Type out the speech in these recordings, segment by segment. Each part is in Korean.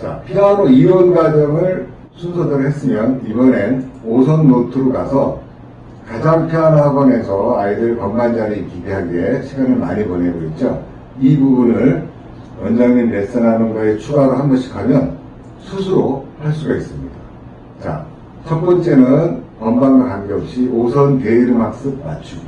자, 피아노 이론 과정을 순서대로 했으면 이번엔 오선 노트로 가서 가장 피아노 학원에서 아이들 건반 자리 기대하기에 시간을 많이 보내고 있죠. 이 부분을 원장님 레슨하는 거에 추가로 한 번씩 하면 스스로 할 수가 있습니다. 자, 첫 번째는 건반과 관계없이 오선 대이름 학습 맞추기.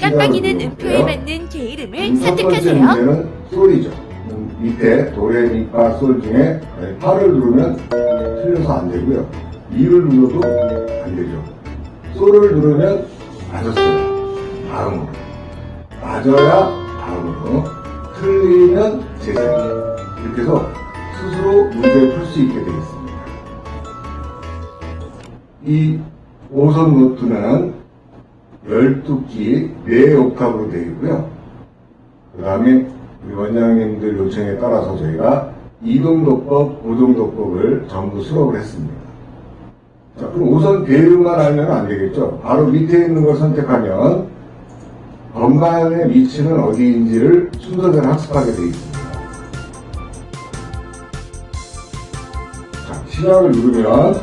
깜빡이는 음표에. 맞는 제 이름을 음, 첫 번째 선택하세요. 문제는 솔이죠. 음, 밑에 도레, 미파, 솔 중에 파를 누르면 틀려서 안 되고요. 미를 눌러도 안 되죠. 솔을 누르면 맞았어요. 다음으로. 맞아야 다음으로. 틀리면 재생. 이렇게 해서 스스로 문제를 풀 수 있게 되겠습니다. 이 오선 노트는 12기 4옥탑으로 되어 있고요. 그 다음에 우리 원장님들 요청에 따라서 저희가 이동도법, 고동도법을 전부 수업을 했습니다. 자, 그럼 우선 배열만 알면 안 되겠죠? 바로 밑에 있는 걸 선택하면 건반의 위치는 어디인지를 순서대로 학습하게 되어 있습니다. 자, 시작을 누르면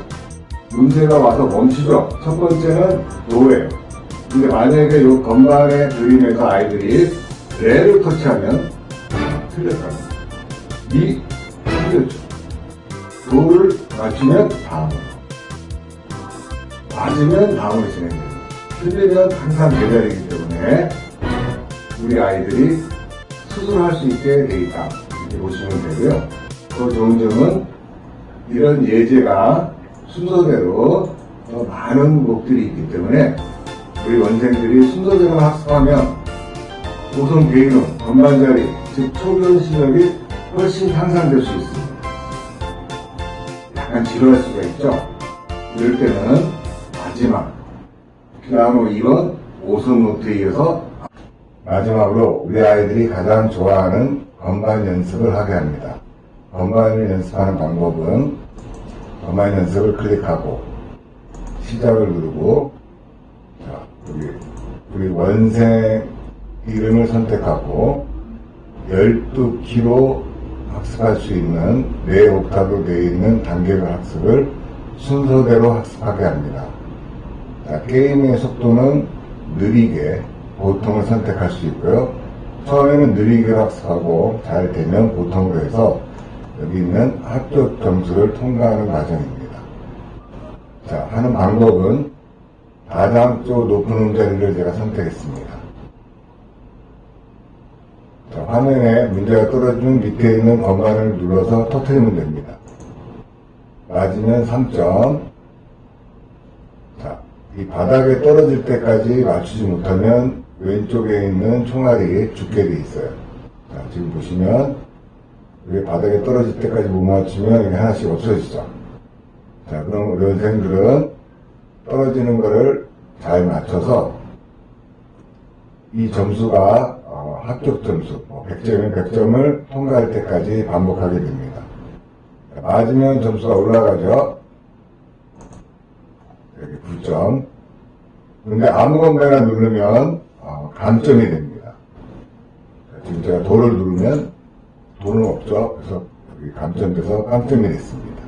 문제가 와서 멈추죠. 첫 번째는 도예요. 근데 만약에 이 건반의 그림에서 아이들이 레를 터치하면 틀렸다. 미 틀렸죠. 도를 맞추면 다음으로. 맞으면 다음으로 진행됩니다. 틀리면 항상 제자리이기 때문에 우리 아이들이 스스로 할 수 있게 돼 있다. 이렇게 보시면 되고요. 더 좋은 점은 이런 예제가 순서대로 더 많은 곡들이 있기 때문에 우리 원생들이 순서대로 학습하면 우선 개인은 건반자리, 즉 초변 실력이 훨씬 향상될 수 있습니다. 약간 지루할 수가 있죠. 이럴 때는 마지막 피아노 2번 오선 노트에 이어서 마지막으로 우리 아이들이 가장 좋아하는 건반 연습을 하게 합니다. 건반을 연습하는 방법은 건반 연습을 클릭하고 시작을 누르고 자, 우리, 우리 원생 이름을 선택하고 12키로 학습할 수 있는 네 옥타브로 되어 있는 단계별 학습을 순서대로 학습하게 합니다. 자, 게임의 속도는 느리게 보통을 선택할 수 있고요. 처음에는 느리게 학습하고 잘 되면 보통으로 해서 여기 있는 합격 점수를 통과하는 과정입니다. 자, 하는 방법은 가장 쪽 높은 음자리를 제가 선택했습니다. 자, 화면에 문제가 떨어진 밑에 있는 건반을 눌러서 터트리면 됩니다. 맞으면 3점. 자, 이 바닥에 떨어질 때까지 맞추지 못하면 왼쪽에 있는 총알이 죽게 돼 있어요. 자, 지금 보시면 이게 바닥에 떨어질 때까지 못 맞추면 이게 하나씩 없어지죠. 자, 그럼 우리 원생들은 떨어지는 거를 잘 맞춰서 이 점수가 어, 합격 점수, 뭐 100점이면 100점을 통과할 때까지 반복하게 됩니다. 자, 맞으면 점수가 올라가죠. 여기 9점. 근데 아무 건가나 누르면 어, 감점이 됩니다. 자, 지금 제가 도를 누르면 돈은 없죠. 그래서 여기 감점돼서 깜점이 됐습니다.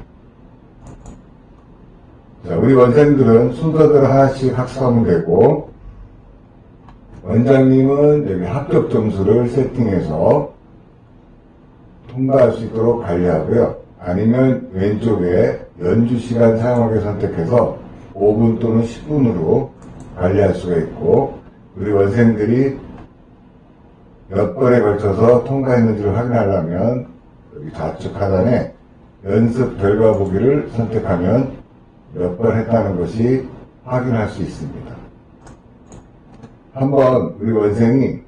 자, 우리 원장님들은 순서대로 하나씩 학습하면 되고, 원장님은 여기 합격 점수를 세팅해서 통과할 수 있도록 관리하고요. 아니면 왼쪽에 연주 시간 사용하기 선택해서 5분 또는 10분으로 관리할 수가 있고, 우리 원생들이 몇 번에 걸쳐서 통과했는지를 확인하려면 여기 좌측 하단에 연습 결과 보기를 선택하면 몇 번 했다는 것이 확인할 수 있습니다. 한번 우리 원생이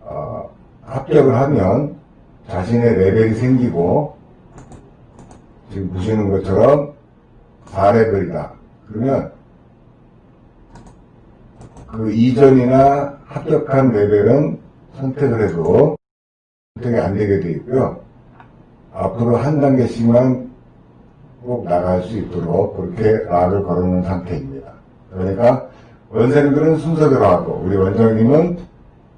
어, 합격을 하면 자신의 레벨이 생기고 지금 보시는 것처럼 4레벨이다. 그러면 그 이전이나 합격한 레벨은 선택을 해도 선택이 안 되게 되어 있고요. 앞으로 한 단계씩만 꼭 나갈 수 있도록 그렇게 락을 걸어놓은 상태입니다. 그러니까 원생들은 순서대로 하고 우리 원장님은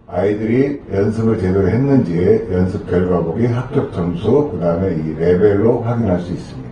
아이들이 연습을 제대로 했는지 연습 결과 보기 합격 점수, 그 다음에 이 레벨로 확인할 수 있습니다.